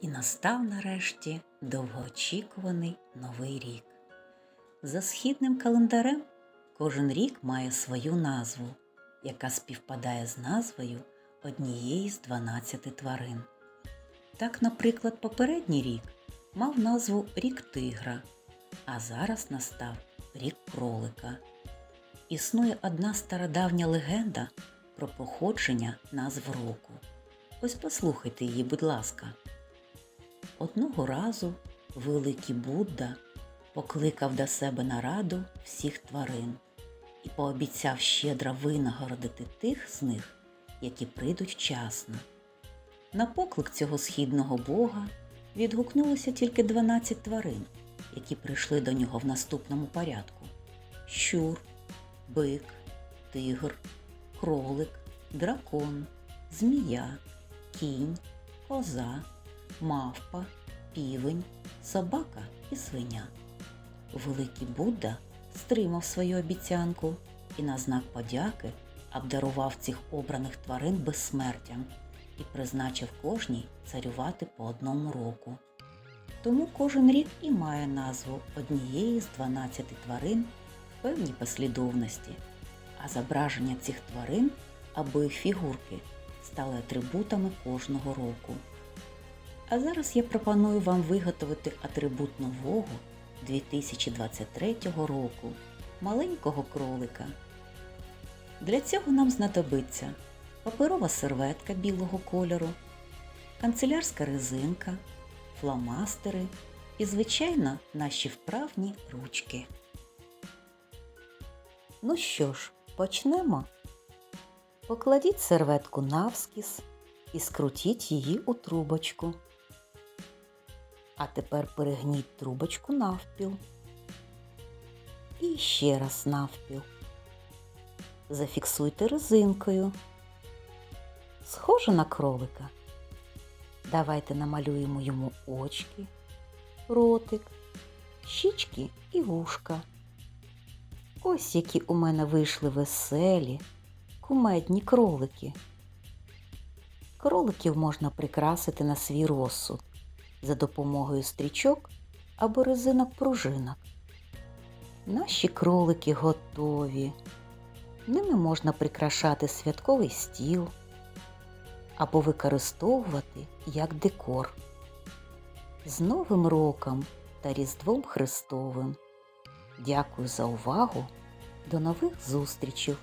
І настав нарешті довгоочікуваний новий рік. За східним календарем кожен рік має свою назву, яка співпадає з назвою однієї з 12 тварин. Так, наприклад, попередній рік мав назву Рік тигра, а зараз настав рік кролика. Існує одна стародавня легенда про походження назв року. Ось послухайте її, будь ласка. Одного разу великий Будда покликав до себе на раду всіх тварин і пообіцяв щедро винагородити тих з них, які прийдуть вчасно. На поклик цього східного бога відгукнулося тільки 12 тварин, які прийшли до нього в наступному порядку: щур, бик, тигр, кролик, дракон, змія, кінь, коза, мавпа, півень, собака і свиня. Великий Будда стримав свою обіцянку і на знак подяки обдарував цих обраних тварин безсмертям і призначив кожній царювати по одному року. Тому кожен рік і має назву однієї з 12 тварин в певній послідовності, а зображення цих тварин або їх фігурки стали атрибутами кожного року. А зараз я пропоную вам виготовити атрибут нового 2023 року маленького кролика. Для цього нам знадобиться паперова серветка білого кольору, канцелярська резинка, фломастери і, звичайно, наші вправні ручки. Ну що ж, почнемо. Покладіть серветку навскіз і скрутіть її у трубочку. А тепер перегніть трубочку навпіл. І ще раз навпіл. Зафіксуйте резинкою. Схоже на кролика. Давайте намалюємо йому очки, ротик, щічки і вушка. Ось які у мене вийшли веселі, кумедні кролики. Кроликів можна прикрасити на свій розсуд за допомогою стрічок або резинок пружинок. Наші кролики готові. Ними можна прикрашати святковий стіл або використовувати як декор. З Новим роком та Різдвом Христовим. Дякую за увагу. До нових зустрічей!